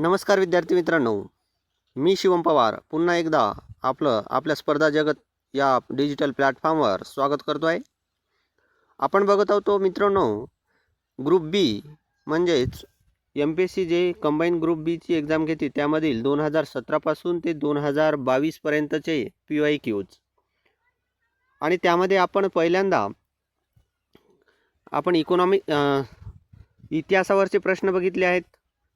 नमस्कार विद्यार्थी मित्रांनो मी शिवम पवार. पुन्हा एकदा आपलं आपल्या स्पर्धा जगत या डिजिटल प्लॅटफॉर्मवर स्वागत करतो आहे आपण बघत आहोत मित्रांनो ग्रुप बी म्हणजेच एम पी एस सी जे कंबाईन ग्रुप बीची एक्झाम घेते त्यामधील दोन हजार सतरापासून ते दोन हजार बावीसपर्यंतचे पी वाय क्यूज आणि त्यामध्ये आपण पहिल्यांदा आपण इकॉनॉमिक इतिहासावरचे प्रश्न बघितले आहेत.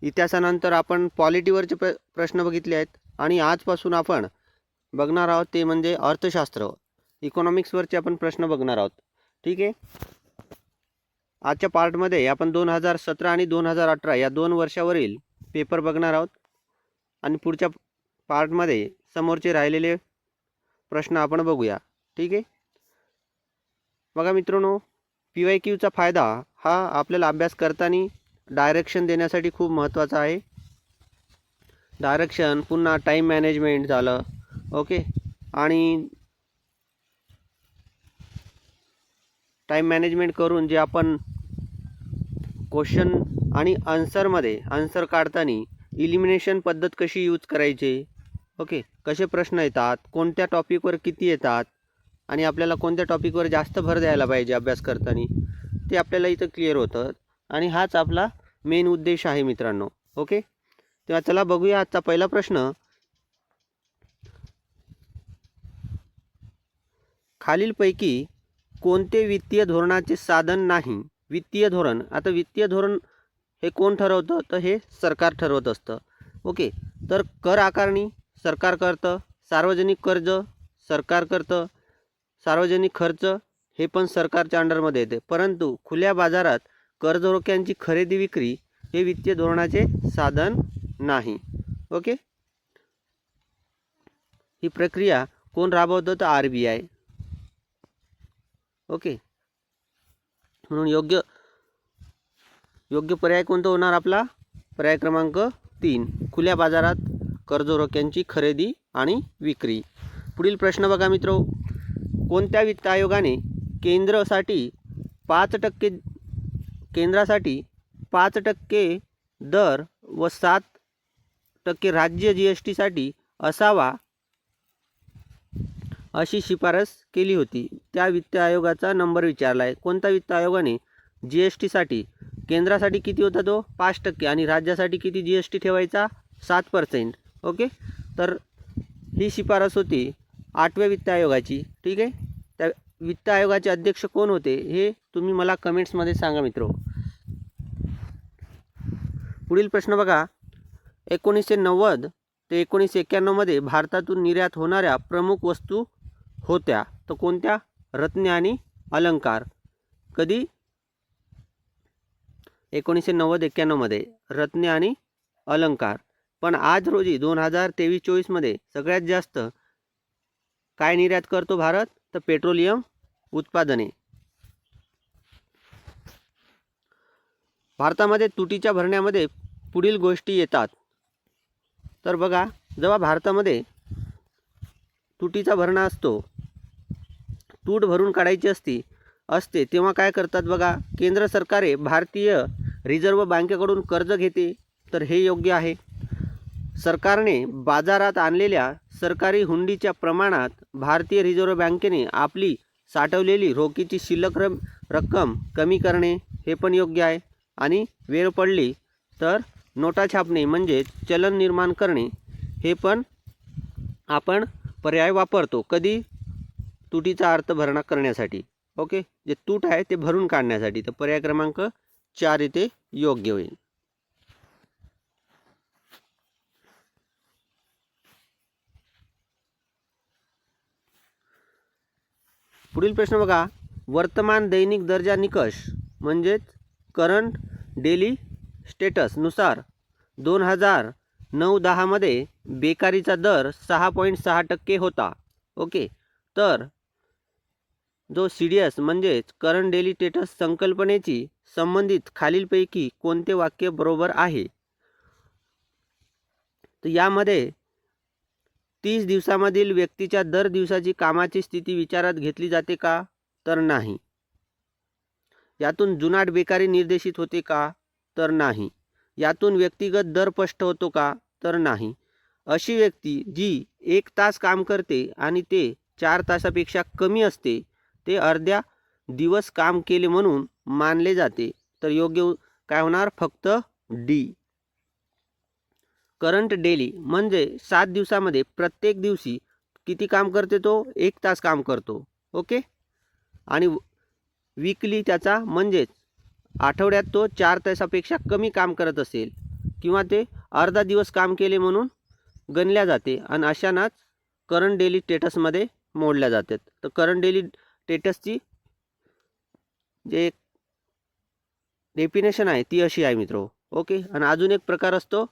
इतिहासानंतर आपण पॉलिटीवरचे प्र प्रश्न बघितले आहेत आणि आजपासून आपण बघणार आहोत ते म्हणजे अर्थशास्त्र. इकॉनॉमिक्सवरचे आपण प्रश्न बघणार आहोत. ठीक आहे? आजच्या पार्टमध्ये आपण दोन हजार सतरा आणि दोन हजार अठरा या दोन वर्षावरील पेपर बघणार आहोत. आणि पुढच्या पार्टमध्ये समोरचे राहिलेले प्रश्न आपण बघूया. ठीक आहे? बघा मित्रांनो पी वाय क्यूचा फायदा हा आपल्याला अभ्यास करताना डायरेक्शन देण्यासाठी खूप महत्त्वाचं आहे. डायरेक्शन पुन्हा टाईम मॅनेजमेंट झालं. ओके? आणि टाईम मॅनेजमेंट करून जे आपण क्वेश्चन आणि आन्सरमध्ये आन्सर काढताना इलिमिनेशन पद्धत कशी यूज करायची? ओके? कसे प्रश्न येतात? कोणत्या टॉपिकवर किती येतात? आणि आपल्याला कोणत्या टॉपिकवर जास्त भर द्यायला पाहिजे अभ्यास करताना? ते आपल्याला इथं क्लिअर होतं. आणि हाच आपला मेन उद्देश आहे मित्रांनो. ओके तेव्हा चला बघूया आजचा पहिला प्रश्न. खालीलपैकी कोणते वित्तीय धोरणाचे साधन नाही? वित्तीय धोरण. आता वित्तीय धोरण हे कोण ठरवतं? तर हे सरकार ठरवत असतं. ओके तर कर आकारणी सरकार करतं. सार्वजनिक कर्ज सरकार करतं. सार्वजनिक खर्च हे पण सरकारच्या अंडरमध्ये येते. परंतु खुल्या बाजारात कर्ज रोख्यांची खरेदी विक्री हे वित्तीय धोरणाचे साधन नाही. ओके? ही प्रक्रिया कोण राबवतं तर आर बी आय. ओके? म्हणून योग्य योग्य पर्याय कोणता होणार आपला? पर्याय क्रमांक तीन खुल्या बाजारात कर्जरोक्यांची खरेदी आणि विक्री. पुढील प्रश्न बघा मित्रो. कोणत्या वित्त आयोगाने केंद्रासाठी पाच टक्के केंद्रासाठी पाच टक्के दर व सात टक्के राज्य जी एस टीसाठी असावा अशी शिफारस केली होती. त्या वित्त आयोगाचा नंबर विचारला आहे कोणत्या वित्त आयोगाने जी एस टीसाठी केंद्रासाठी किती होता तो? पाच टक्के आणि राज्यासाठी किती जी एस टी ठेवायचा? सात पर्सेंट ओके? तर ही शिफारस होती आठव्या वित्त आयोगाची. ठीक आहे? त्या वित्त आयोगाचे अध्यक्ष कोण होते हे तुम्ही मला कमेंट्समध्ये सांगा मित्रो. पुढील प्रश्न बघा. एकोणीसशे नव्वद ते एकोणीसशे एक्क्याण्णवमध्ये भारतातून निर्यात होणाऱ्या प्रमुख वस्तू होत्या. तर कोणत्या? रत्ने आणि अलंकार. कधी? एकोणीसशे नव्वद एक्क्याण्णवमध्ये. रत्ने आणि अलंकार. पण आज रोजी दोन हजार तेवीस चोवीसमध्ये सगळ्यात जास्त काय निर्यात करतो भारत? तर पेट्रोलियम उत्पादने. भारतामध्ये तुटीच्या भरण्यामध्ये पुढील गोष्टी येतात. तर बघा जेव्हा भारतामध्ये तुटीचा भरणा असतो तूट भरून काढायची असती असते तेव्हा काय करतात बघा केंद्र सरकारे भारतीय रिझर्व्ह बँकेकडून कर्ज घेते तर हे योग्य आहे. सरकारने बाजारात आणलेल्या सरकारी हुंडीच्या प्रमाणात भारतीय रिझर्व्ह बँकेने आपली साठवलेली रोखीची शिल्लक रक्कम कमी करणे हे पण योग्य आहे. आणि वेळ पडली तर नोटा छापणे म्हणजे चलन निर्माण करणे हे पण आपण पर्याय वापरतो कधी? तुटीचा अर्थ भरणा करण्यासाठी. ओके? जे तूट आहे ते भरून काढण्यासाठी. तर पर्याय क्रमांक चार इथे योग्य होईल. पुढील प्रश्न बघा. वर्तमान दैनिक दर्जा निकष म्हणजेच करंट डेली स्टेटसनुसार दोन हजार नऊ दहामध्ये बेकारीचा दर सहा पॉईंट सहा टक्के होता. ओके? तर जो सी डी एस म्हणजेच करंट डेली स्टेटस संकल्पनेची संबंधित खालीलपैकी कोणते वाक्य बरोबर आहे? तर यामध्ये तीस दिवसामधील व्यक्तीच्या दर दिवसाची कामाची स्थिती विचारात घेतली जाते का? तर नाही. यातून जुनाट बेकारी निर्देशित होते का? तर नाही. यातून व्यक्तिगत दर स्पष्ट होतो का? तर नाही. अशी व्यक्ती जी एक तास काम करते आणि ते चार तासापेक्षा कमी असते ते अर्ध्या दिवस काम केले म्हणून मानले जाते तर योग्य काय होणार? फक्त डी. करंट डेली म्हणजे सात दिवसामध्ये प्रत्येक दिवशी किती काम करते तो? एक तास काम करतो. ओके? आणि वीकली त्याचा म्हणजेच आठवड्यात तो चार तासापेक्षा कमी काम करत असेल. किंवा ते अर्धा दिवस काम केले म्हणून गणल्या जाते आणि अशानाच करंट डेली स्टेटसमध्ये मोडल्या जातात. तर करंट डेली स्टेटसची जे डेफिनेशन आहे ती अशी आहे मित्र. ओके? आणि अजून एक प्रकार असतो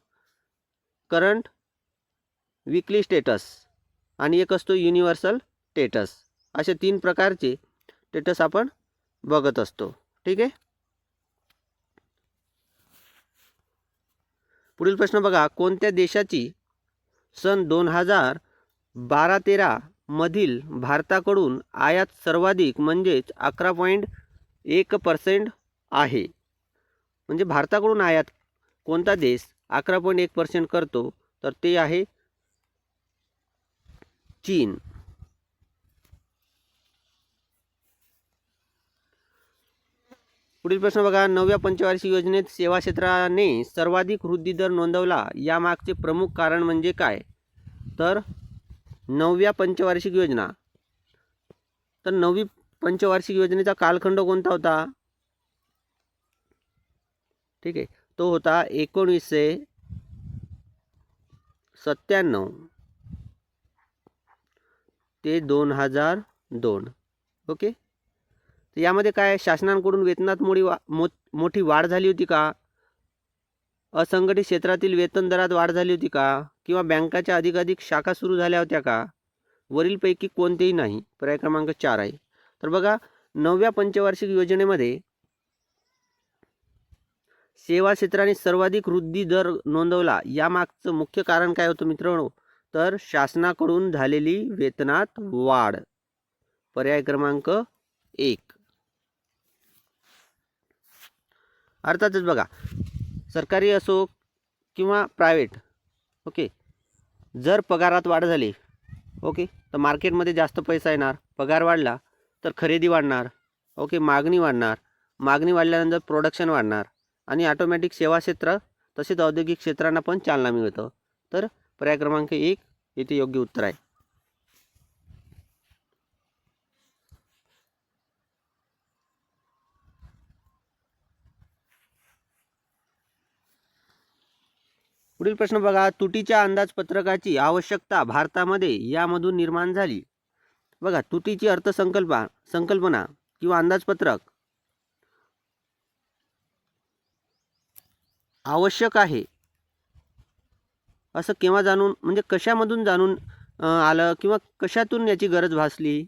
करंट विकली स्टेटस आणि एक असतो युनिव्हर्सल स्टेटस असे तीन प्रकारचे स्टेटस आपण बघत असतो. ठीक आहे? पुढील प्रश्न बघा. कोणत्या देशाची सन दोन हजार बारा तेरा मधील भारताकडून आयात सर्वाधिक म्हणजेच अकरा पॉईंट एक पर्सेंट आहे. म्हणजे भारताकडून आयात कोणता देश अकरा पॉईंट एक पर्सेंट करतो तर ते आहे चीन. पुढील प्रश्न बघा नवव्या पंचवार्षिक योजनेत सेवा क्षेत्राने सर्वाधिक वृद्धी दर नोंदवला यामागचे प्रमुख कारण म्हणजे काय? तर नवव्या पंचवार्षिक योजना. तर नववी पंचवार्षिक योजनेचा कालखंड कोणता होता? ठीक आहे. तो होता एकोणीसशे सत्त्याण्णव. ते दोन हजार दोन. ओके? तर यामध्ये काय शासनांकडून वेतनात मोठी वा मो मोठी वाढ झाली होती का? असंघटित क्षेत्रातील वेतन दरात वाढ झाली होती का? किंवा बँकाच्या अधिकाधिक शाखा सुरू झाल्या होत्या का? वरीलपैकी कोणतेही नाही. पर्याय क्रमांक चार आहे. तर बघा नवव्या पंचवार्षिक योजनेमध्ये सेवा क्षेत्राने सर्वाधिक वृद्धी दर नोंदवला. यामागचं मुख्य कारण काय होतं मित्रांनो? तर शासनाकडून झालेली वेतनात वाढ. पर्याय क्रमांक एक. अर्थातच बघा सरकारी असो किंवा प्रायव्हेट ओके जर पगारात वाढ झाली ओके तर मार्केटमध्ये जास्त पैसा येणार पगार वाढला तर खरेदी वाढणार ओके मागणी वाढणार मागणी वाढल्यानंतर प्रोडक्शन वाढणार आणि ऑटोमॅटिक सेवा क्षेत्र तसेच औद्योगिक क्षेत्रांना पण चालना मिळतं. तर पर्याय क्रमांक एक येथे योग्य उत्तर आहे. पुढील प्रश्न बघा. तुटीच्या अंदाजपत्रकाची आवश्यकता भारतामध्ये यामधून निर्माण झाली. बघा तुटीची अर्थसंकल्पा संकल्पना किंवा अंदाजपत्रक आवश्यक आहे. असं केव्हा जाणून म्हणजे कशामधून जाणून आलं किंवा कशातून याची गरज भासली?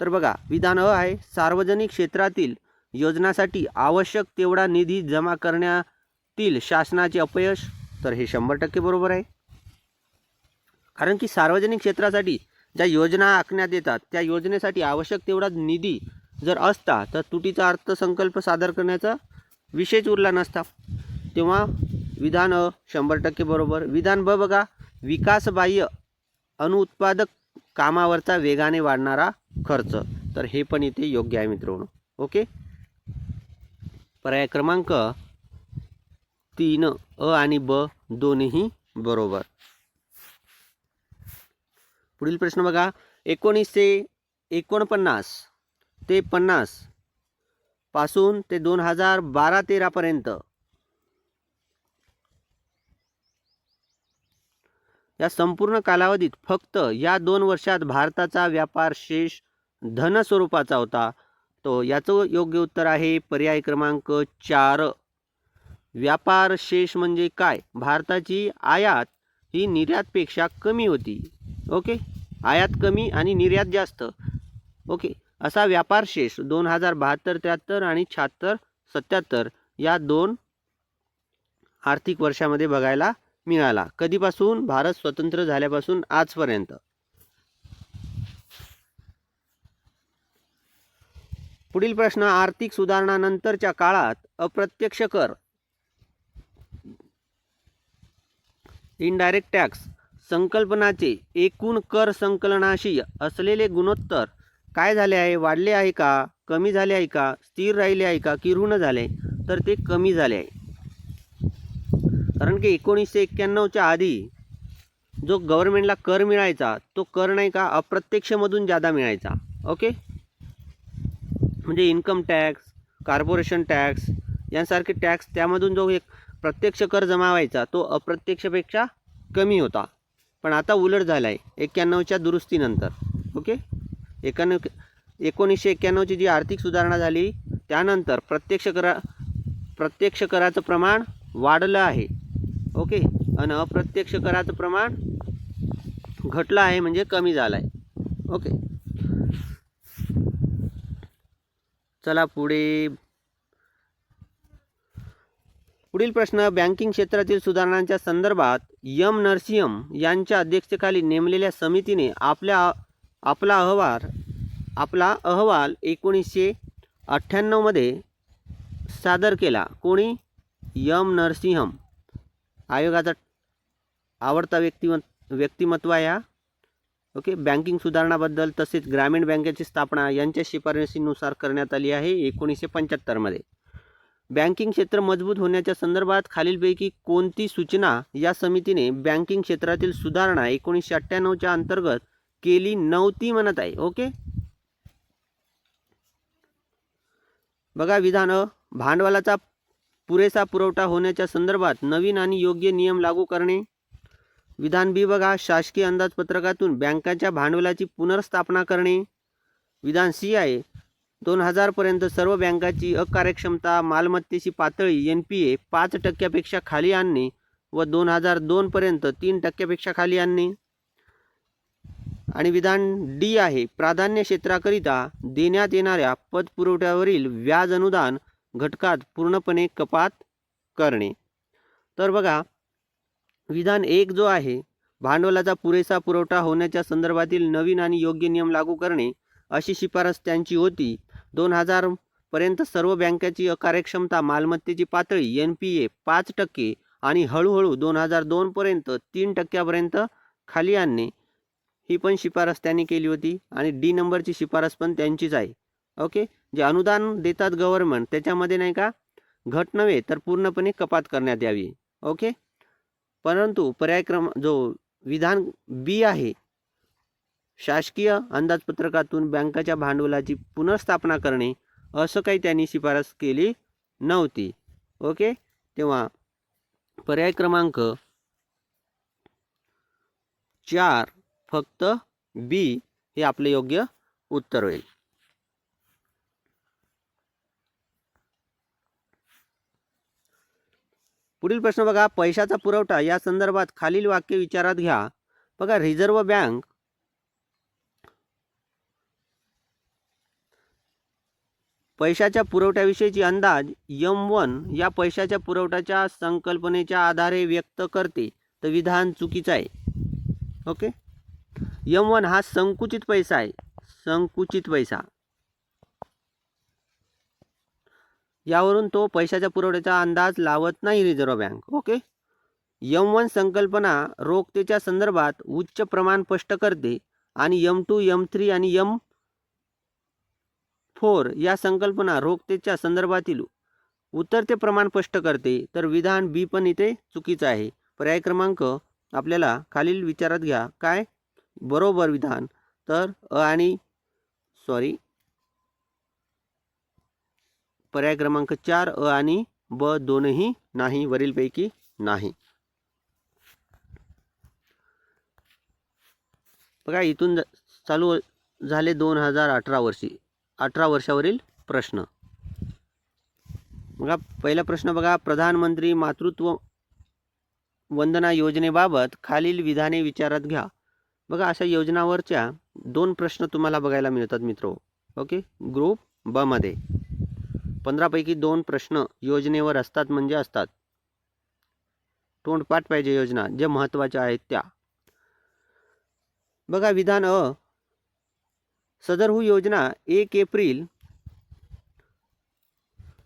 तर बघा विधान अ आहे सार्वजनिक क्षेत्रातील योजनासाठी आवश्यक तेवढा निधी जमा करण्यातील शासनाचे अपयश तर हे शंभर टक्के बरोबर आहे. कारण की सार्वजनिक क्षेत्रासाठी ज्या योजना आखण्यात येतात त्या योजनेसाठी आवश्यक तेवढा निधी जर असता तर तुटीचा अर्थसंकल्प सादर करण्याचा विषयच उरला नसता. तेव्हा विधान अ शंभर टक्के बरोबर. विधान ब बघा विकासबाह्य अनुत्पादक कामावरचा वेगाने वाढणारा खर्च. तर हे पण इथे योग्य आहे मित्रांनो. ओके? पर्याय क्रमांक तीन अ आणि ब दोन्ही बरोबर. पुढील प्रश्न बघा. एकोणीसशे एकोणपन्नास ते पन्नासपासून ते दोन हजार बारा तेरापर्यंत या संपूर्ण कालावधीत फक्त या दोन वर्षात भारताचा व्यापार शेष धन स्वरूपाचा होता. तो याचं योग्य उत्तर आहे पर्याय क्रमांक चार. व्यापार शेष म्हणजे काय? भारताची आयात ही निर्यातपेक्षा कमी होती. ओके? आयात कमी आणि निर्यात जास्त. ओके? असा व्यापार शेष दोन हजार बहात्तर त्र्याहत्तर आणि शहात्तर सत्याहत्तर या दोन आर्थिक वर्षामध्ये बघायला मिळाला. कधीपासून? भारत स्वतंत्र झाल्यापासून आजपर्यंत. पुढील प्रश्न आर्थिक सुधारणानंतरच्या काळात अप्रत्यक्ष कर इनडायरेक्ट टॅक्स संकल्पनाचे एकूण कर संकलनाशी असलेले गुणोत्तर काय झाले आहे? वाढले आहे का? कमी झाले आहे का? स्थिर राहिले आहे का? की ऋण झाले? तर ते कमी झाले आहे. कारण की एकोणीसशे एक्क्याण्णवच्या आधी जो गव्हर्नमेंटला कर मिळायचा तो कर नाही का अप्रत्यक्षमधून जादा मिळायचा. ओके म्हणजे इन्कम टॅक्स कार्पोरेशन टॅक्स यांसारखे टॅक्स त्यामधून जो एक प्रत्यक्ष कर जमा व्हायचा तो अप्रत्यक्षपेक्षा कमी होता. पण आता उलट झाला आहे एक्क्याण्णवच्या दुरुस्तीनंतर. ओके एकाण्णव एकोणीसशे एक्क्याण्णवची जी आर्थिक सुधारणा झाली त्यानंतर प्रत्यक्ष करा प्रत्यक्ष कराचं प्रमाण वाढलं आहे. ओके. आणि अप्रत्यक्ष कराचं प्रमाण घटलं आहे म्हणजे कमी झालं आहे. ओके. चला पुढे. पुढील प्रश्न बँकिंग क्षेत्रातील सुधारणांच्या संदर्भात यम नरसिंहम यांच्या अध्यक्षतेखाली नेमलेल्या समितीने आपल्या आपला अहवाल आपला अहवाल एकोणीसशे अठ्ठ्याण्णवमध्ये सादर केला. कोणी? यम नरसिंहम. आयोगाचा आवडता व्यक्तिमत् व्यक्तिमत्व आहे हा. ओके बँकिंग सुधारणाबद्दल तसेच ग्रामीण बँकेची स्थापना यांच्या शिफारशीनुसार करण्यात आली आहे एकोणीसशे पंच्याहत्तरमध्ये बँकिंग क्षेत्र मजबूत होण्याच्या संदर्भात खालीलपैकी कोणती सूचना या समितीने बँकिंग क्षेत्रातील सुधारणा एकोणीसशे अठ्ठ्याण्णवच्या अंतर्गत केली नव्हती म्हणत आहे. ओके बघा विधान भांडवलाचा पुरेसा पुरवठा होण्याच्या संदर्भात नवीन आणि योग्य नियम लागू करणे. विधान विभाग हा शासकीय अंदाजपत्रकातून बँकाच्या भांडवलाची पुनर्स्थापना करणे. विधान सी आहे दोन हजारपर्यंत सर्व बँकाची अकार्यक्षमता मालमत्तेची पातळी एन पी ए पाच टक्क्यापेक्षा खाली आणणे व दोन हजार दोनपर्यंत तीन टक्क्यापेक्षा खाली आणणे. आणि विधान डी आहे प्राधान्य क्षेत्राकरिता देण्यात येणाऱ्या पतपुरवठ्यावरील व्याज अनुदान घटकात पूर्णपणे कपात करणे. तर बघा विधान एक जो आहे भांडवलाचा पुरेसा पुरवठा होण्याच्या संदर्भातील नवीन आणि योग्य नियम लागू करणे अशी शिफारस त्यांची होती. दोन हजार पर्यंत सर्व बँकाची अकार्यक्षमता मालमत्तेची पातळी एन पी ए पाच टक्के आणि हळूहळू दोन हजार दोनपर्यंत तीन टक्क्यापर्यंत खाली आणणे ही पण शिफारस त्यांनी केली होती आणि डी नंबरची शिफारस पण त्यांचीच आहे. ओके? जे अनुदान देतात गव्हर्नमेंट त्याच्यामध्ये नाही का? घट नव्हे तर पूर्णपणे कपात करण्यात यावी. ओके? परंतु पर्याय क्रम जो विधान बी आहे शासकीय अंदाजपत्रकातून बँकाच्या भांडवलाची पुनर्स्थापना करणे असं काही त्यांनी शिफारस केली नव्हती. ओके? तेव्हा पर्याय क्रमांक चार फक्त बी हे आपले योग्य उत्तर होईल. पुढील प्रश्न बघा पैशाचा पुरवठा या संदर्भात खालील वाक्य विचारात घ्या. बघा रिझर्व्ह बँक पैशाच्या पुरवठ्याविषयीची अंदाज यम वन या पैशाच्या पुरवठ्याच्या संकल्पनेच्या आधारे व्यक्त करते. तर विधान चुकीचं आहे. ओके? यम वन हा संकुचित पैसा आहे. संकुचित पैसा. यावरून तो पैशाच्या पुरवठ्याचा अंदाज लावत नाही reserve bank okay? M one संकल्पना रोखतेच्या संदर्भात उच्च प्रमाण स्पष्ट करते आणि यम टू यम थ्री आणि यम फोर या संकल्पना रोखतेच्या संदर्भातील उतरते प्रमाण स्पष्ट करते. तर विधान बी पण इथे चुकीचं आहे. पर्याय क्रमांक आपल्याला खालील विचारात घ्या. काय? बरोबर विधान. तर अ आणि सॉरी पर्याय क्रमांक चार अ आणि ब दोनही नाही वरीलपैकी नाही. बघा इथून चालू झाले दोन हजार अठरा वर्षी. अठरा वर्षावरील प्रश्न. बघा पहिला प्रश्न बघा. प्रधानमंत्री मातृत्व वंदना योजनेबाबत खालील विधाने विचारात घ्या. बघा अशा योजनावरच्या दोन प्रश्न तुम्हाला बघायला मिळतात मित्र. ओके? ग्रुप बमध्ये. पंधरापैकी दोन प्रश्न योजनेवर असतात म्हणजे असतात. तोंडपाठ पाहिजे योजना जे महत्त्वाच्या आहेत त्या. बघा विधान अ. सदरहू योजना एक एप्रिल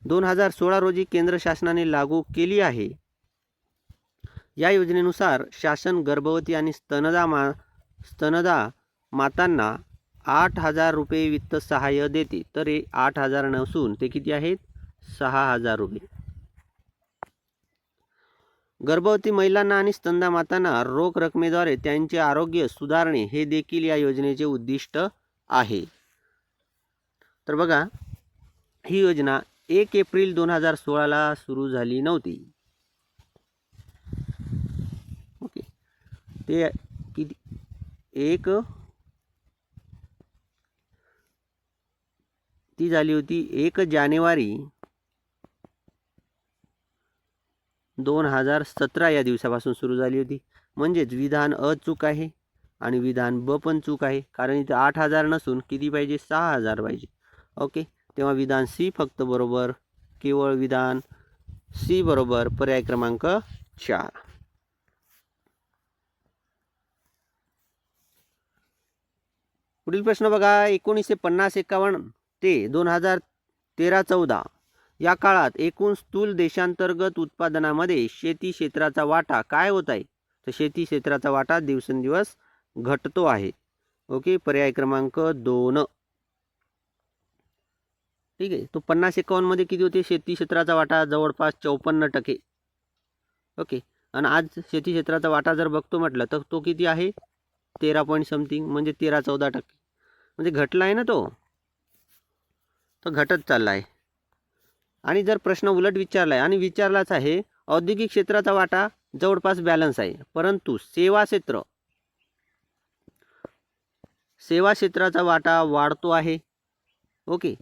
दोन हजार सोळा रोजी केंद्र शासनाने लागू केली आहे. या योजनेनुसार शासन गर्भवती आणि स्तनदा मा स्तनदा मातांना आठ हजार रुपये वित्त सहाय्य देते. तर हे आठ हजार नसून ते किती आहेत? सहा हजार रुपये. गर्भवती महिलांना आणि स्तंधा मातांना रोख रकमेद्वारे त्यांचे आरोग्य सुधारणे हे देखील या योजनेचे उद्दिष्ट आहे. तर बघा ही योजना एक एप्रिल दोन हजार सोळाला सुरू झाली नव्हती. ओके. ते किती? एक ती झाली होती एक जानेवारी दोन हजार सतरा या दिवसापासून सुरू झाली होती. म्हणजेच विधान अ चूक आहे आणि विधान ब पण चूक आहे. कारण इथं आठ हजार नसून किती पाहिजे? सहा हजार पाहिजे. ओके? तेव्हा विधान सी फक्त बरोबर केवळ विधान सी बरोबर पर्याय क्रमांक चार. पुढील प्रश्न बघा एकोणीसशे पन्नास एकावन्न. ते दोन हजार तेरा चौदा. या काळात एकूण स्थूल देशांतर्गत उत्पादनामध्ये शेती क्षेत्राचा वाटा काय होत आहे? तर शेती क्षेत्राचा वाटा दिवसेंदिवस घटतो आहे. ओके पर्याय क्रमांक दोन. ठीक आहे तो पन्नास एकावन्नमध्ये किती होते? शेती क्षेत्राचा वाटा जवळपास चौपन्न टक्के. ओके आणि आज शेती क्षेत्राचा वाटा जर बघतो म्हटलं तर तो किती आहे? तेरा पॉईंट समथिंग म्हणजे तेरा चौदा टक्के. म्हणजे घटला आहे ना तो. तो घटत चालला आहे आणि जर प्रश्न उलट विचारला आहे आणि विचारलाच आहे औद्योगिक क्षेत्राचा वाटा जवळपास बॅलन्स आहे. परंतु सेवा क्षेत्र सेवा क्षेत्राचा वाटा वाढतो आहे. ओके.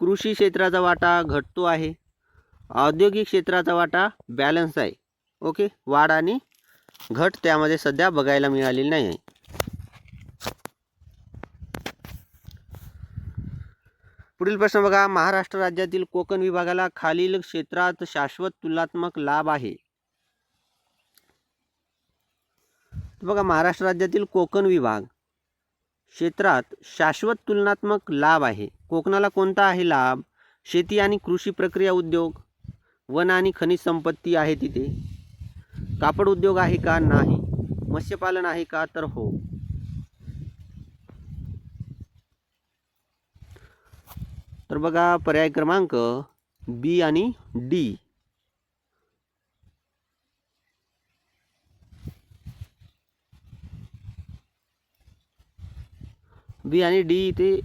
कृषी क्षेत्राचा वाटा घटतो आहे. औद्योगिक क्षेत्राचा वाटा बॅलन्स आहे. ओके. वाढ आणि घट त्यामध्ये सध्या बघायला मिळालेली नाही आहे पुढील प्रश्न बघा. महाराष्ट्र राज्यातील कोकण विभागाला खालील क्षेत्रात शाश्वत तुलनात्मक लाभ आहे. बघा महाराष्ट्र राज्यातील कोकण विभाग क्षेत्रात शाश्वत तुलनात्मक लाभ आहे. कोकणाला कोणता आहे लाभ? शेती आणि कृषी प्रक्रिया उद्योग वन आणि खनिज संपत्ती आहे तिथे. कापड उद्योग आहे का? नाही. मत्स्यपालन आहे का? तर हो. तर बघा पर्याय क्रमांक बी आणि डी. बी आणि डी इथे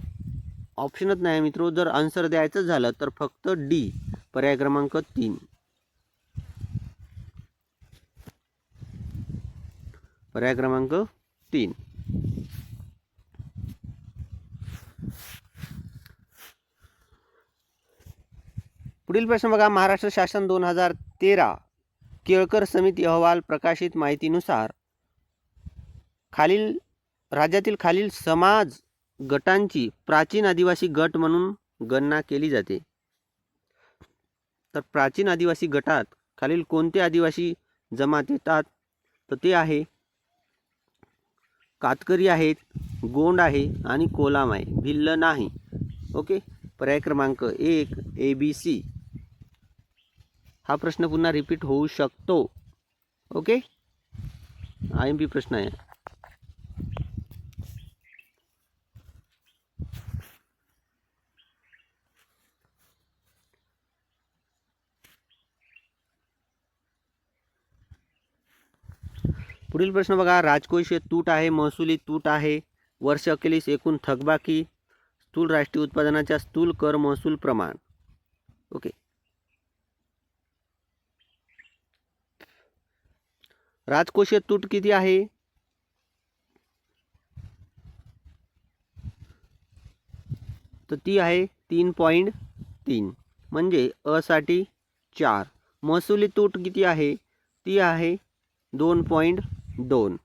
ऑप्शनच नाही मित्रो. जर आन्सर द्यायचं झालं तर फक्त डी पर्याय क्रमांक तीन. पर्याय क्रमांक तीन. पुढील प्रश्न बघा. महाराष्ट्र शासन दोन हजार तेरा केळकर समिती अहवाल प्रकाशित माहितीनुसार खालील राज्यातील खालील समाज गटांची प्राचीन आदिवासी गट म्हणून गणना केली जाते. तर प्राचीन आदिवासी गटात खालील कोणते आदिवासी जमात येतात? तर ते आहे कातकरी आहेत गोंड आहे आणि कोलाम आहे. भिल्ल नाही. ओके? पर्याय क्रमांक एक ए बी सी हा प्रश्न पुन्हा रिपीट होऊ शकतो. ओके आय एम पी प्रश्न आहे. पुढील प्रश्न बघा. राजकोषीय तूट आहे महसुली तूट आहे. वर्ष अखेरीस एकूण थकबाकी. स्थूल राष्ट्रीय उत्पादनाच्या स्थूल कर महसूल प्रमाण. ओके राजकोषीय तूट किती आहे? तर ती आहे तीन पॉईंट तीन. म्हणजे असाठी चार. महसुली तूट किती आहे? ती आहे दोन पॉईंट दोन.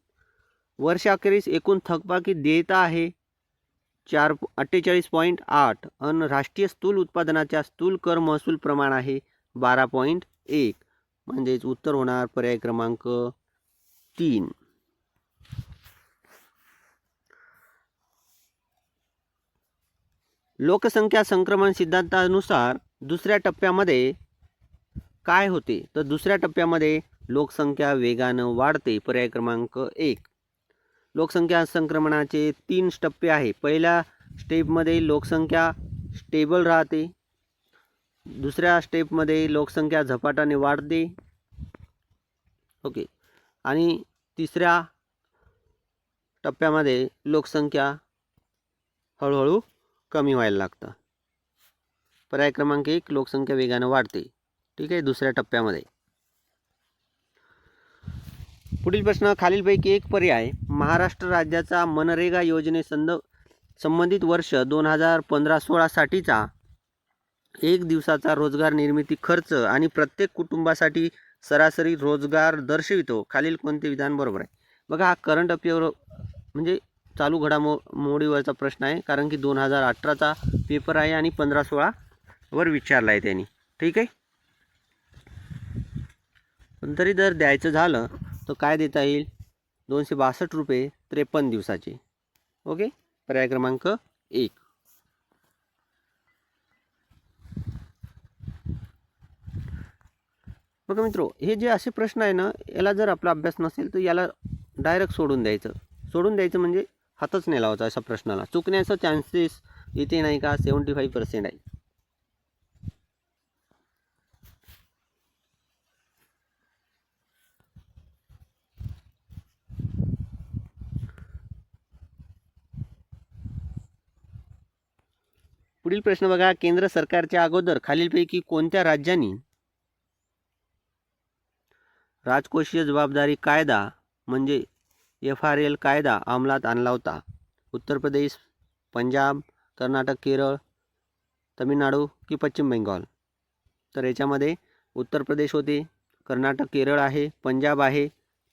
वर्षाखेरीस एकूण थकबाकी देयता आहे चार अठ्ठेचाळीस पॉईंट आठ. आणि राष्ट्रीय स्थूल उत्पादनाच्या स्थूल कर महसूल प्रमाण आहे बारा पॉईंट एक. म्हणजेच उत्तर होणार पर्याय क्रमांक तीन. लोकसंख्या संक्रमण सिद्धांतानुसार दुसऱ्या टप्प्यामध्ये काय होते? तर दुसऱ्या टप्प्यामध्ये लोकसंख्या वेगानं वाढते. पर्याय क्रमांक एक. लोकसंख्या संक्रमणाचे तीन टप्पे आहे. पहिल्या स्टेपमध्ये लोकसंख्या स्टेबल राहते. दुसऱ्या स्टेपमध्ये लोकसंख्या झपाट्याने वाढते. ओके. आणि तिसऱ्या टप्प्यामध्ये लोकसंख्या हळूहळू कमी व्हायला लागतं. पर्याय क्रमांक एक लोकसंख्या वेगानं वाढते. ठीक आहे दुसऱ्या टप्प्यामध्ये. पुढील प्रश्न खालीलपैकी एक पर्याय महाराष्ट्र राज्याचा मनरेगा योजनेसंद संबंधित वर्ष दोन हजार पंधरा सोळासाठीचा एक दिवसाचा रोजगार निर्मिती खर्च आणि प्रत्येक कुटुंबासाठी सरासरी रोजगार दर्शवितो. खालील कोणते विधान बरोबर आहे? बघा हा करंट अफेअर म्हणजे चालू घडामो मोडीवरचा प्रश्न आहे. कारण की दोन हजार अठराचा पेपर आहे आणि पंधरा सोळावर विचारला आहे त्यांनी. ठीक आहे? पण तरी जर द्यायचं झालं तर काय देता येईल? दोनशे बासष्ट रुपये त्रेपन्न दिवसाचे. ओके? पर्याय क्रमांक एक. बघा मित्रो हे जे असे प्रश्न आहे ना याला जर आपला अभ्यास नसेल तर याला डायरेक्ट सोडून द्यायचं. सोडून द्यायचं म्हणजे हातच नाही लावायचा अशा प्रश्नाला. चुकण्याचा चान्सेस इथे नाही का सेवन्टी फाईव्ह पर्सेंट आहे. पुढील प्रश्न बघा केंद्र सरकारच्या अगोदर खालीलपैकी कोणत्या राज्यांनी राजकोषीय जबाबदारी कायदा म्हणजे एफ आर एल कायदा अंमलात आणला होता. उत्तर प्रदेश पंजाब कर्नाटक केरळ तमिळनाडू की पश्चिम बेंगॉल? तर याच्यामध्ये उत्तर प्रदेश होते कर्नाटक केरळ आहे पंजाब आहे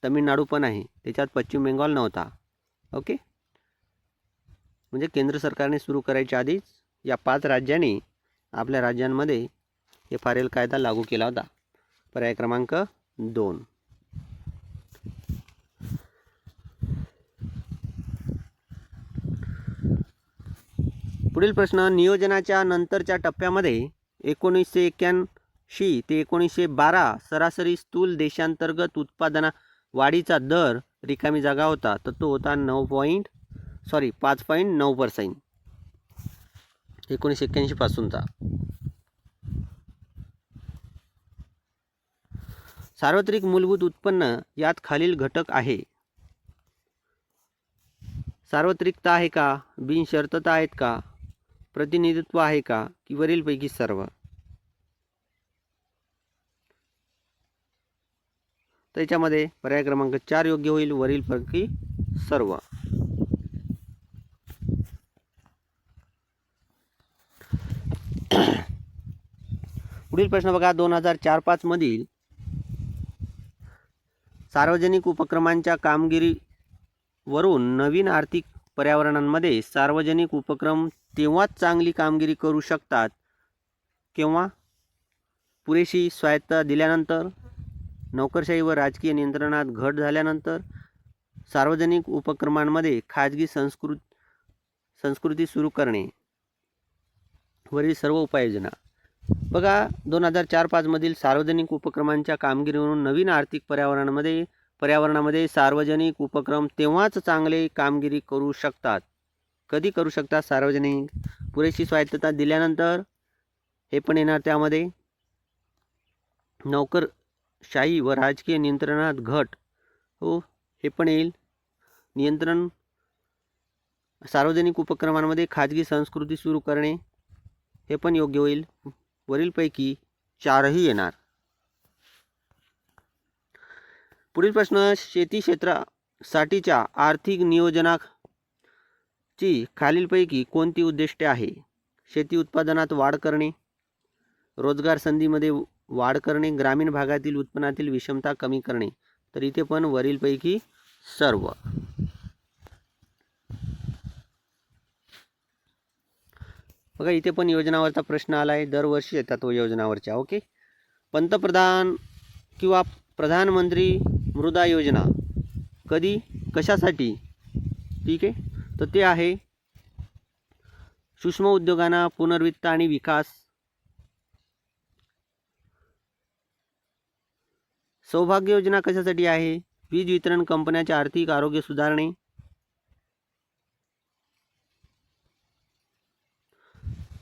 तमिळनाडू पण आहे. त्याच्यात पश्चिम बेंगॉल नव्हता. ओके? म्हणजे केंद्र सरकारने सुरू करायच्या आधीच या पाच राज्यांनी आपल्या राज्यांमध्ये एफ आर एल कायदा लागू केला होता. पर्याय क्रमांक दोन. पुढील प्रश्न नियोजनाच्या नंतरच्या टप्प्यामध्ये एकोणीसशे एक्क्याऐंशी ते एकोणीसशे बारा सरासरी स्थूल देशांतर्गत उत्पादना वाढीचा दर रिकामी जागा होता तर तो होता नऊ पॉईंट सॉरी पाच पॉईंट नऊ पर्सेंट एकोणीसशे एक्क्याऐंशीपासूनचा सार्वत्रिक मूलभूत उत्पन्न यात खालील घटक आहे. सार्वत्रिकता आहे का? बिनशर्तता आहेत का? प्रतिनिधित्व आहे का? की वरीलपैकी सर्व? त्याच्यामध्ये पर्याय क्रमांक चार योग्य होईल वरीलपैकी सर्व. पुढील प्रश्न बघा. दोन हजार चार पाचमधील सार्वजनिक उपक्रमांच्या कामगिरीवरून नवीन आर्थिक पर्यावरणांमध्ये सार्वजनिक उपक्रम तेव्हाच चांगली कामगिरी करू शकतात केव्हा? पुरेशी स्वायत्ता दिल्यानंतर नोकरशाही व राजकीय नियंत्रणात घट झाल्यानंतर सार्वजनिक उपक्रमांमध्ये खाजगी संस्कृत संस्कृती सुरू करणे. वरील सर्व उपाययोजना. बघा दोन हजार चार पाचमधील सार्वजनिक उपक्रमांच्या कामगिरीवरून नवीन आर्थिक पर्यावरणामध्ये पर्यावरणामध्ये सार्वजनिक उपक्रम तेव्हाच चांगले कामगिरी करू शकतात. कधी करू शकतात सार्वजनिक? पुरेशी स्वायत्तता दिल्यानंतर हे पण येणार त्यामध्ये. नोकरशाही व राजकीय नियंत्रणात घट. हो हे पण येईल. नियंत्रण सार्वजनिक उपक्रमांमध्ये खाजगी संस्कृती सुरू करणे हे पण योग्य होईल. वरीलपैकी चारही येणार. पुढील प्रश्न शेती क्षेत्रासाठीच्या आर्थिक नियोजनाची खालीलपैकी कोणती उद्दिष्टे आहे? शेती उत्पादनात वाढ करणे रोजगार संधीमध्ये वाढ करणे ग्रामीण भागातील उत्पन्नातील विषमता कमी करणे तर इथे पण वरीलपैकी सर्व. बघा इथे पण योजनावरचा प्रश्न आला आहे दरवर्षी येतात तो योजनावरच्या ओके? पंतप्रधान किंवा प्रधानमंत्री मृदा योजना कधी? कशासाठी? ठीक आहे? तर ते आहे सूक्ष्म उद्योगांना पुनर्वित्त आणि विकास सौभाग्य योजना कशासाठी आहे? वीज वितरण कंपन्याचे आर्थिक आरोग्य सुधारणे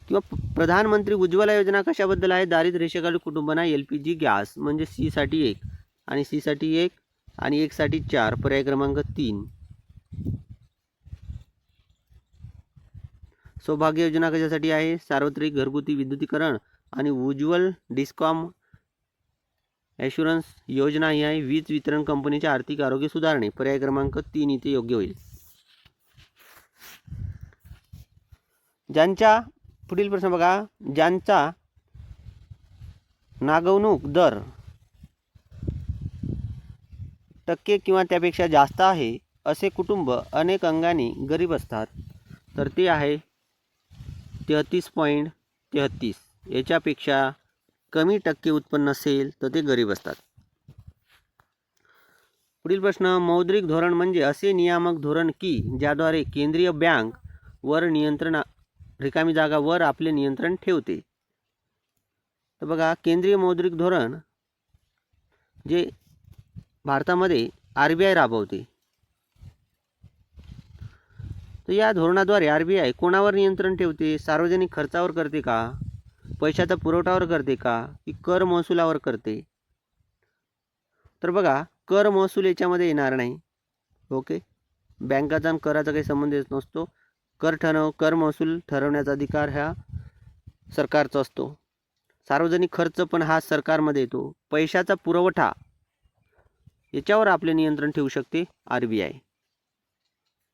किंवा प्रधानमंत्री उज्ज्वला योजना कशाबद्दल आहे? दारिद्र्य रेषेखालील कुटुंबांना एल पी जी गॅस म्हणजे सीसाठी एक आणि सीसाठी एक आणि एकसाठी चार पर्याय क्रमांक तीन. सौभाग्य योजना कशासाठी आहे? सार्वत्रिक घरगुती विद्युतीकरण आणि उज्ज्वल डिस्कॉम ॲश्युरन्स योजना ही आहे. वीज वितरण कंपनीचे आर्थिक आरोग्य सुधारणे पर्याय क्रमांक तीन इथे योग्य होईल. ज्यांच्या पुढील प्रश्न बघा. ज्यांचा नागवणूक दर टक्के किंवा त्यापेक्षा जास्त आहे असे कुटुंब अनेक अंगाने गरीब असतात. तर ते आहे तेहतीस पॉईंट तेहतीस. याच्यापेक्षा कमी टक्के उत्पन्न असेल तर ते गरीब असतात. पुढील प्रश्न मौद्रिक धोरण म्हणजे असे नियामक धोरण की ज्याद्वारे केंद्रीय बँक वर नियंत्रण रिकामी जागावर आपले नियंत्रण ठेवते. तर बघा केंद्रीय मौद्रिक धोरण जे भारतामध्ये आर बी आय राबवते. तर या धोरणाद्वारे आर बी आय कोणावर नियंत्रण ठेवते? सार्वजनिक खर्चावर करते का? पैशाचा पुरवठावर करते का? की कर महसुलावर करते? तर बघा कर महसूल याच्यामध्ये येणार नाही. ओके? बँकाचा आणि कराचा काही संबंध येत नसतो. कर ठरव कर महसूल ठरवण्याचा अधिकार हा सरकारचा असतो. सार्वजनिक खर्च पण हा सरकारमध्ये येतो. पैशाचा पुरवठा याच्यावर आपले नियंत्रण ठेवू शकते आर बी आय.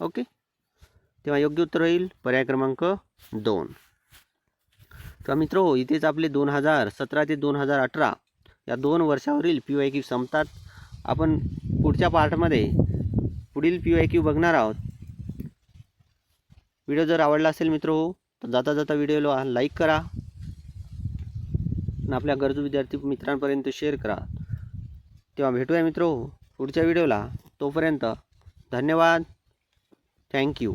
ओके? तेव्हा योग्य उत्तर होईल. पर्याय क्रमांक दोन. तर मित्रो हो, इथेच आपले दोन हजार सतरा ते दोन हजार अठरा या दोन वर्षावरील पी वाय क्यू संपतात. आपण पुढच्या पार्टमध्ये पुढील पी वाय क्यू बघणार आहोत. व्हिडिओ जर आवडला असेल मित्रो हो, तर जाता जाता व्हिडिओला लाईक करा. आणि आपल्या गरजू विद्यार्थी मित्रांपर्यंत शेअर करा. तेव्हा भेटूया मित्र हो पुढच्या व्हिडिओला. तोपर्यंत धन्यवाद. थँक्यू